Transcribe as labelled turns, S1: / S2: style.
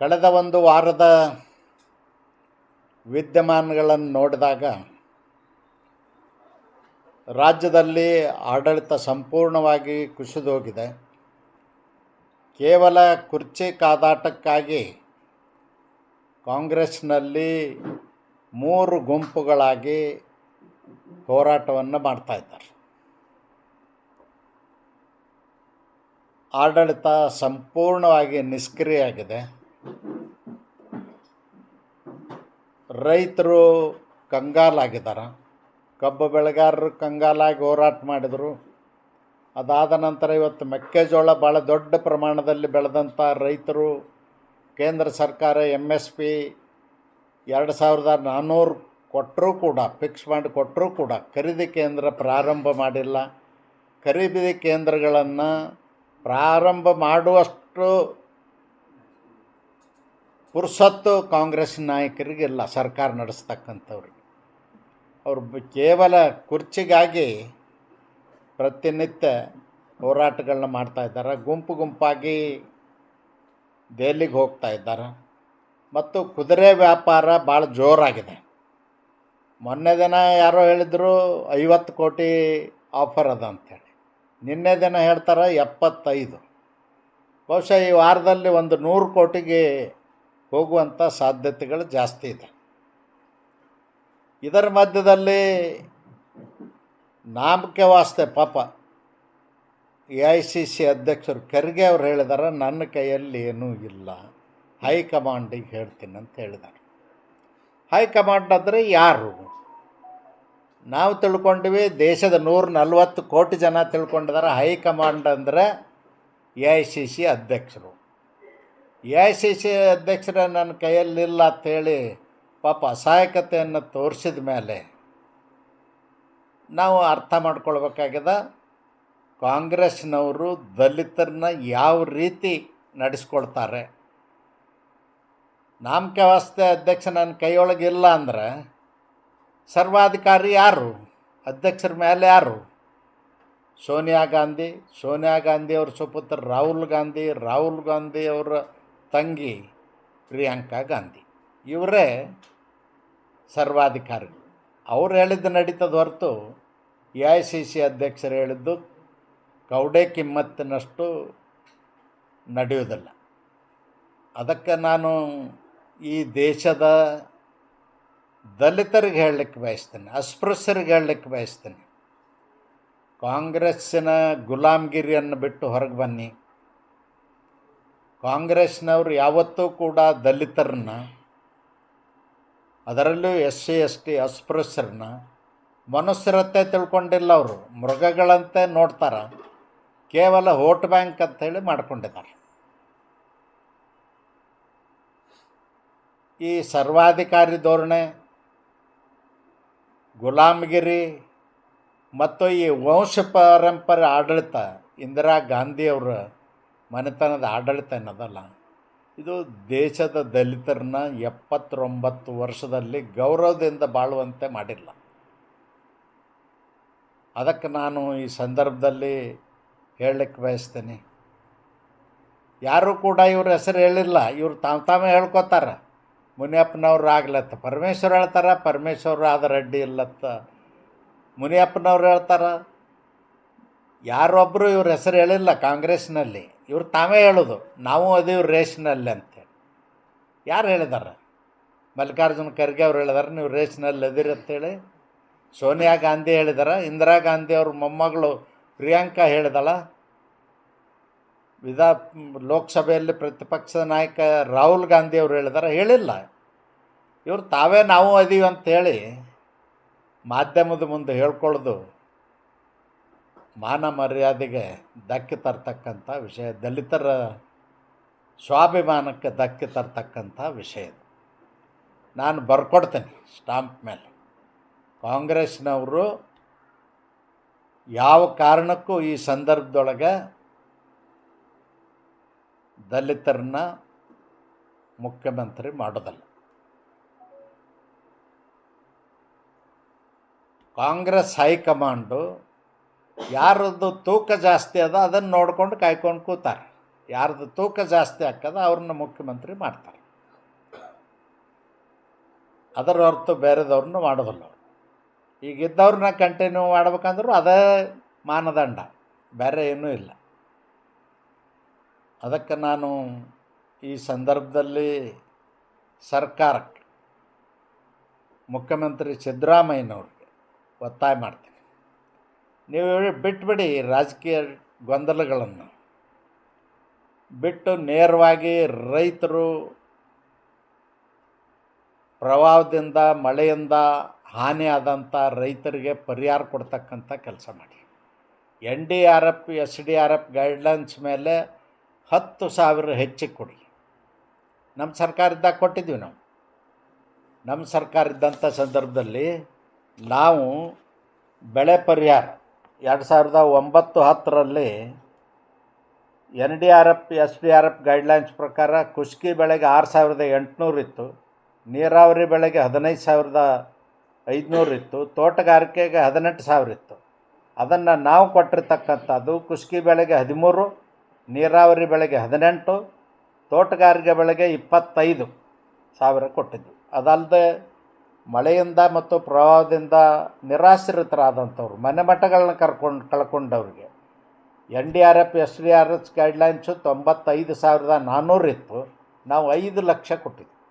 S1: ಕಳೆದ ಒಂದು ವಾರದ ವಿದ್ಯಮಾನಗಳನ್ನು ನೋಡಿದಾಗ ರಾಜ್ಯದಲ್ಲಿ ಆಡಳಿತ ಸಂಪೂರ್ಣವಾಗಿ ಕುಸಿದೋಗಿದೆ ಕೇವಲ ಕುರ್ಚಿ ಕಾದಾಟಕ್ಕಾಗಿ ಕಾಂಗ್ರೆಸ್ನಲ್ಲಿ ಮೂರು ಗುಂಪುಗಳಾಗಿ ಹೋರಾಟವನ್ನು ಮಾಡ್ತಾ ಇದ್ದಾರೆ. ಆಡಳಿತ ಸಂಪೂರ್ಣವಾಗಿ ನಿಷ್ಕ್ರಿಯಾಗಿದೆ ರೈತರು ಕಂಗಾಲಾಗಿದ್ದಾರೆ ಕಬ್ಬು ಬೆಳೆಗಾರರು ಕಂಗಾಲಾಗಿ ಹೋರಾಟ ಮಾಡಿದರು. ಅದಾದ ನಂತರ ಇವತ್ತು ಮೆಕ್ಕೆಜೋಳ ಭಾಳ ದೊಡ್ಡ ಪ್ರಮಾಣದಲ್ಲಿ ಬೆಳೆದಂಥ ರೈತರು, ಕೇಂದ್ರ ಸರ್ಕಾರ ಎಂ ಎಸ್ ಪಿ ಎರಡು ಸಾವಿರದ ನಾನ್ನೂರು ಕೊಟ್ಟರೂ ಕೂಡ ಫಿಕ್ಸ್ ಮಾಡಿ ಕೊಟ್ಟರೂ ಕೂಡ ಖರೀದಿ ಕೇಂದ್ರ ಪ್ರಾರಂಭ ಮಾಡಿಲ್ಲ. ಖರೀದಿ ಕೇಂದ್ರಗಳನ್ನು ಪ್ರಾರಂಭ ಮಾಡುವಷ್ಟು ಪುರ್ಸತ್ತು ಕಾಂಗ್ರೆಸ್ ನಾಯಕರಿಗಿಲ್ಲ ಸರ್ಕಾರ ನಡೆಸ್ತಕ್ಕಂಥವ್ರಿಗೆ ಅವರು ಕೇವಲ ಕುರ್ಚಿಗಾಗಿ ಪ್ರತಿನಿತ್ಯ ಹೋರಾಟಗಳನ್ನ ಮಾಡ್ತಾ ಇದ್ದಾರೆ. ಗುಂಪು ಗುಂಪಾಗಿ ದೆಹಲಿಗೆ ಹೋಗ್ತಾ ಇದ್ದಾರೆ. ಮತ್ತು ಕುದುರೆ ವ್ಯಾಪಾರ ಭಾಳ ಜೋರಾಗಿದೆ. ಮೊನ್ನೆ ದಿನ ಯಾರೋ ಹೇಳಿದರು ಐವತ್ತು ಕೋಟಿ ಆಫರ್ ಅದ ಅಂಥೇಳಿ ನಿನ್ನೆ ದಿನ ಹೇಳ್ತಾರೆ ಎಪ್ಪತ್ತೈದು. ಬಹುಶಃ ಈ ವಾರದಲ್ಲಿ ಒಂದು ನೂರು ಕೋಟಿಗೆ ಹೋಗುವಂಥ ಸಾಧ್ಯತೆಗಳು ಜಾಸ್ತಿ ಇದೆ. ಇದರ ಮಧ್ಯದಲ್ಲಿ ನಾಮಕೆ ವಾಸ್ತೆ ಪಾಪ ಎ ಐ ಸಿ ಸಿ ಅಧ್ಯಕ್ಷರು ಖರ್ಗೆ ಅವ್ರು ಹೇಳಿದಾರೆ, ನನ್ನ ಕೈಯಲ್ಲಿ ಏನೂ ಇಲ್ಲ, ಹೈಕಮಾಂಡಿಗೆ ಹೇಳ್ತೀನಿ ಅಂತ ಹೇಳಿದ್ದಾರೆ ಹೈಕಮಾಂಡ್ ಅಂದರೆ ಯಾರು? ನಾವು ತಿಳ್ಕೊಂಡಿವಿ, ದೇಶದ ನೂರ ನಲ್ವತ್ತು ಕೋಟಿ ಜನ ತಿಳ್ಕೊಂಡಿದ್ದಾರೆ ಹೈಕಮಾಂಡ್ ಅಂದರೆ ಎ ಐ ಸಿ ಸಿ ಅಧ್ಯಕ್ಷರು. ಎ ಐ ಸಿ ಸಿ ಅಧ್ಯಕ್ಷರ ನನ್ನ ಕೈಯಲ್ಲಿಲ್ಲ ಅಂಥೇಳಿ ಪಾಪ ಅಸಹಾಯಕತೆಯನ್ನು ತೋರಿಸಿದ ಮೇಲೆ ನಾವು ಅರ್ಥ ಮಾಡ್ಕೊಳ್ಬೇಕಾಗಿದೆ ಕಾಂಗ್ರೆಸ್ನವರು ದಲಿತರನ್ನ ಯಾವ ರೀತಿ ನಡೆಸ್ಕೊಳ್ತಾರೆ? ನಾಮಕ ವ್ಯವಸ್ಥೆ ಅಧ್ಯಕ್ಷ ನನ್ನ ಕೈಯೊಳಗೆ ಇಲ್ಲ ಅಂದ್ರೆ ಸರ್ವಾಧಿಕಾರಿ ಯಾರು? ಅಧ್ಯಕ್ಷರ ಮೇಲೆ ಯಾರು? ಸೋನಿಯಾ ಗಾಂಧಿ ಸೋನಿಯಾ ಗಾಂಧಿ ಅವ್ರ ಸುಪುತ್ರ ರಾಹುಲ್ ಗಾಂಧಿ ರಾಹುಲ್ ಗಾಂಧಿ ಅವರ ತಂಗಿ ಪ್ರಿಯಾಂಕಾ ಗಾಂಧಿ. ಇವರೇ ಸರ್ವಾಧಿಕಾರಿಗಳು. ಅವ್ರು ಹೇಳಿದ್ದು ನಡೀತದ ಹೊರತು ಎ ಐ ಸಿ ಸಿ ಅಧ್ಯಕ್ಷರು ಹೇಳಿದ್ದು ಕೌಡೆ ಕಿಮ್ಮತ್ತಿನಷ್ಟು ನಡೆಯುವುದಿಲ್ಲ. ಅದಕ್ಕೆ ನಾನು ಈ ದೇಶದ ದಲಿತರಿಗೆ ಹೇಳಲಿಕ್ಕೆ ಬಯಸ್ತೇನೆ, ಅಸ್ಪೃಶ್ಯರಿಗೆ ಹೇಳಲಿಕ್ಕೆ ಬಯಸ್ತೇನೆ. ಕಾಂಗ್ರೆಸ್ಸಿನ ಗುಲಾಮ್ಗಿರಿಯನ್ನು ಬಿಟ್ಟು ಹೊರಗೆ ಬನ್ನಿ. ಕಾಂಗ್ರೆಸ್ನವರು ಯಾವತ್ತೂ ಕೂಡ ದಲಿತರನ್ನ, ಅದರಲ್ಲೂ ಎಸ್ ಸಿ, ಎಸ್ ಟಿ, ಅಸ್ಪೃಶ್ಯರನ್ನ ಮನುಷ್ಯರತ್ತೆ ತಿಳ್ಕೊಂಡಿಲ್ಲ ಅವರು. ಮೃಗಗಳಂತೆ ನೋಡ್ತಾರೆ. ಕೇವಲ ವೋಟ್ ಬ್ಯಾಂಕ್ ಅಂಥೇಳಿ ಮಾಡ್ಕೊಂಡಿದ್ದಾರೆ. ಈ ಸರ್ವಾಧಿಕಾರಿ ಧೋರಣೆ, ಗುಲಾಮಗಿರಿ ಮತ್ತು ಈ ವಂಶ ಪರಂಪರೆ ಆಡಳಿತ ಇಂದಿರಾ ಗಾಂಧಿಯವರ ಮನೆತನದ ಆಡಳಿತ ಅನ್ನೋದಲ್ಲ, ಇದು ದೇಶದ ದಲಿತರನ್ನ ಎಪ್ಪತ್ತೊಂಬತ್ತು ವರ್ಷದಲ್ಲಿ ಗೌರವದಿಂದ ಬಾಳುವಂತೆ ಮಾಡಿಲ್ಲ. ಅದಕ್ಕೆ ನಾನು ಈ ಸಂದರ್ಭದಲ್ಲಿ ಹೇಳಲಿಕ್ಕೆ ಬಯಸ್ತೇನೆ. ಯಾರೂ ಕೂಡ ಇವ್ರ ಹೆಸರು ಹೇಳಿಲ್ಲ, ಇವ್ರು ತಾವು ತಾವೇ ಹೇಳ್ಕೊತಾರೆ. ಮುನಿಯಪ್ಪನವ್ರು ಆಗ್ಲತ್ತ, ಪರಮೇಶ್ವರ್ ಹೇಳ್ತಾರೆ, ಪರಮೇಶ್ವರ ಆದ ರೆಡ್ಡಿ ಇಲ್ಲತ್ತ. ಮುನಿಯಪ್ಪನವ್ರು ಹೇಳ್ತಾರೆ ಯಾರೊಬ್ಬರು ಇವ್ರ ಹೆಸರು ಹೇಳಿಲ್ಲ ಕಾಂಗ್ರೆಸ್ನಲ್ಲಿ. ಇವ್ರು ತಾವೇ ಹೇಳೋದು, ನಾವು ಅದೀವಿ ರೇಷ್ನಲ್ಲಿ ಅಂತೇಳಿ. ಯಾರು ಹೇಳಿದಾರೆ? ಮಲ್ಲಿಕಾರ್ಜುನ ಖರ್ಗೆ ಅವ್ರು ಹೇಳಿದಾರೆ, ನೀವು ರೇಷ್ನಲ್ಲಿ ಅದಿರಿ ಅಂತೇಳಿ. ಸೋನಿಯಾ ಗಾಂಧಿ ಹೇಳಿದಾರೆ, ಇಂದಿರಾ ಗಾಂಧಿ ಅವ್ರ ಮೊಮ್ಮಗಳು ಪ್ರಿಯಾಂಕಾ ಹೇಳಿದಳ. ವಿಧಾ, ಲೋಕಸಭೆಯಲ್ಲಿ ಪ್ರತಿಪಕ್ಷದ ನಾಯಕ ರಾಹುಲ್ ಗಾಂಧಿ ಅವರು ಹೇಳಿದಾರೆ, ಹೇಳಿಲ್ಲ. ಇವರು ತಾವೇ ನಾವು ಅದೀವಿ ಅಂತೇಳಿ ಮಾಧ್ಯಮದ ಮುಂದೆ ಹೇಳ್ಕೊಳ್ಳೋದು ಮಾನ ಮರ್ಯಾದೆಗೆ ಧಕ್ಕೆ ತರ್ತಕ್ಕಂಥ ವಿಷಯ, ದಲಿತರ ಸ್ವಾಭಿಮಾನಕ್ಕೆ ಧಕ್ಕೆ ತರ್ತಕ್ಕಂಥ ವಿಷಯ ನಾನು ಬರ್ಕೊಡ್ತೇನೆ ಸ್ಟಾಂಪ್ ಮೇಲೆ. ಕಾಂಗ್ರೆಸ್ನವರು ಯಾವ ಕಾರಣಕ್ಕೂ ಈ ಸಂದರ್ಭದೊಳಗೆ ದಲಿತರನ್ನ ಮುಖ್ಯಮಂತ್ರಿ ಮಾಡೋದಲ್ಲ. ಕಾಂಗ್ರೆಸ್ ಹೈಕಮಾಂಡು ಯಾರದ್ದು ತೂಕ ಜಾಸ್ತಿ ಅದ ಅದನ್ನು ನೋಡ್ಕೊಂಡು ಕಾಯ್ಕೊಂಡು ಕೂತಾರೆ. ಯಾರದ್ದು ತೂಕ ಜಾಸ್ತಿ ಆಗ್ತದ ಅವ್ರನ್ನ ಮುಖ್ಯಮಂತ್ರಿ ಮಾಡ್ತಾರೆ. ಅದರ ಹೊರತು ಬೇರೆದವ್ರನ್ನ ಮಾಡೋದಿಲ್ಲ ಅವರು. ಈಗ ಇದ್ದವ್ರನ್ನ ಕಂಟಿನ್ಯೂ ಮಾಡ್ಬೇಕಂದ್ರೂ ಅದೇ ಮಾನದಂಡ, ಬೇರೆ ಏನೂ ಇಲ್ಲ. ಅದಕ್ಕೆ ನಾನು ಈ ಸಂದರ್ಭದಲ್ಲಿ ಸರ್ಕಾರಕ್ಕೆ ಮುಖ್ಯಮಂತ್ರಿ ಸಿದ್ದರಾಮಯ್ಯನವ್ರಿಗೆ ಒತ್ತಾಯ ಮಾಡ್ತೀನಿ. ನೀವು ಬಿಟ್ಬಿಡಿ ರಾಜಕೀಯ ಗೊಂದಲಗಳನ್ನು. ಬಿಟ್ಟು ನೇರವಾಗಿ ರೈತರು ಪ್ರವಾಹದಿಂದ, ಮಳೆಯಿಂದ ಹಾನಿಯಾದಂಥ ರೈತರಿಗೆ ಪರಿಹಾರ ಕೊಡ್ತಕ್ಕಂಥ ಕೆಲಸ ಮಾಡಿ. N D R F, S D R F guidelines ಮೇಲೆ ಹತ್ತು ಸಾವಿರ ಹೆಚ್ಚಿಗೆ ಕೊಡಿ. ನಮ್ಮ ಸರ್ಕಾರದಾಗ ಕೊಟ್ಟಿದ್ದೀವಿ ನಾವು. ನಮ್ಮ ಸರ್ಕಾರ ಇದ್ದಂಥ ಸಂದರ್ಭದಲ್ಲಿ ನಾವು ಬೆಳೆ ಪರಿಹಾರ ಎರಡು ಸಾವಿರದ ಒಂಬತ್ತು ಹತ್ತರಲ್ಲಿ N D R F, S D R F guidelines ಪ್ರಕಾರ ಕುಷ್ಕಿ ಬೆಳೆಗೆ ಆರು ಸಾವಿರದ ಎಂಟುನೂರು ಇತ್ತು, ನೀರಾವರಿ ಬೆಳೆಗೆ ಹದಿನೈದು ಸಾವಿರದ ಐದುನೂರು ಇತ್ತು, ತೋಟಗಾರಿಕೆಗೆ ಹದಿನೆಂಟು ಸಾವಿರ ಇತ್ತು. ಅದನ್ನು ನಾವು ಕೊಟ್ಟಿರ್ತಕ್ಕಂಥದ್ದು ಕುಷ್ಕಿ ಬೆಳೆಗೆ ಹದಿಮೂರು, ನೀರಾವರಿ ಬೆಳೆಗೆ ಹದಿನೆಂಟು, ತೋಟಗಾರಿಕೆ ಬೆಳೆಗೆ ಇಪ್ಪತ್ತೈದು ಸಾವಿರ ಕೊಟ್ಟಿದ್ದು. ಅದಲ್ಲದೆ ಮಳೆಯಿಂದ ಮತ್ತು ಪ್ರವಾಹದಿಂದ ನಿರಾಶ್ರಿತರಾದಂಥವ್ರು, ಮನೆ ಮಠಗಳನ್ನ ಕರ್ಕೊಂಡು, ಕಳ್ಕೊಂಡವ್ರಿಗೆ. N D R F, S D R S guidelines ತೊಂಬತ್ತೈದು ಸಾವಿರದ ನಾನ್ನೂರು ಇತ್ತು ನಾವು ಐದು ಲಕ್ಷ ಕೊಟ್ಟಿದ್ವಿ.